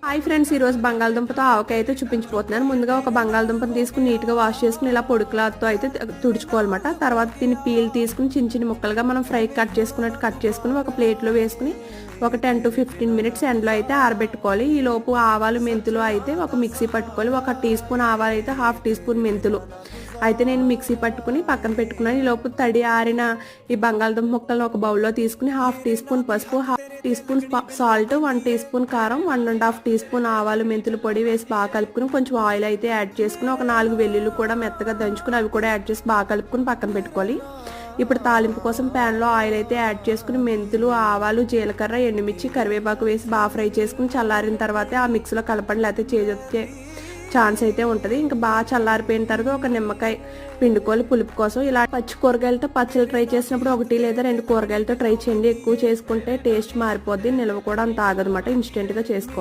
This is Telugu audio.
హాయ్ ఫ్రెండ్స్ ఈరోజు బంగాళదుంపతో ఆవకాయ అయితే చూపించిపోతున్నాను ముందుగా ఒక బంగాళదుంపను తీసుకుని నీట్గా వాష్ చేసుకుని ఇలా పొడి క్లాత్తో అయితే తుడుచుకోవాలన్నమాట. తర్వాత దీన్ని పీల్ తీసుకుని చిన్న చిన్న ముక్కలుగా మనం ఫ్రై కట్ చేసుకున్నట్టు కట్ చేసుకుని ఒక ప్లేట్లో వేసుకుని ఒక టెన్ టు ఫిఫ్టీన్ మినిట్స్ ఎండలో అయితే ఆరబెట్టుకోవాలి. ఈ లోపు ఆవాలు మెంతులు అయితే ఒక మిక్సీ పట్టుకోవాలి. ఒక టీ స్పూన్ ఆవాలు అయితే హాఫ్ టీ స్పూన్ మెంతులు. అయితే నేను మిక్సీ పట్టుకుని పక్కన పెట్టుకున్నాను. ఈ లోపు తడి ఆరిన ఈ బంగాళదుంప ముక్కలను ఒక బౌల్లో తీసుకుని హాఫ్ టీ స్పూన్ పసుపు half teaspoon salt one teaspoon కారం one and half teaspoon ఆవాలు మెంతులు పొడి వేసి బాగా కలుపుకుని కొంచెం ఆయిల్ అయితే యాడ్ చేసుకుని ఒక నాలుగు వెల్లుల్లి కూడా మెత్తగా దంచుకుని అవి కూడా యాడ్ చేసి బాగా కలుపుకుని పక్కన పెట్టుకోవాలి. ఇప్పుడు తాలింపు కోసం ప్యాన్లో ఆయిల్ అయితే యాడ్ చేసుకుని మెంతులు ఆవాలు జీలకర్ర ఎండుమిర్చి కరివేపాకు వేసి బాగా ఫ్రై చేసుకుని చల్లారిన తర్వాత ఆ మిక్సీలో కలపండి లేకపోతే చేజొచ్చే ఛాన్స్ అయితే ఉంటుంది. ఇంకా బాగా చల్లారిపోయిన తర్వాత ఒక నిమ్మకాయ పిండుకోవాలి. పులుపు కోసం ఇలా పచ్చి కూరగాయలతో పచ్చళ్ళు ట్రై చేసినప్పుడు ఒకటి లేదా రెండు కూరగాయలతో ట్రై చేయండి. ఎక్కువ చేసుకుంటే టేస్ట్ మారిపోద్ది. నిల్వ కూడా అంత ఆగదన్నమాట. ఇన్స్టెంట్గా చేసుకోవాలి.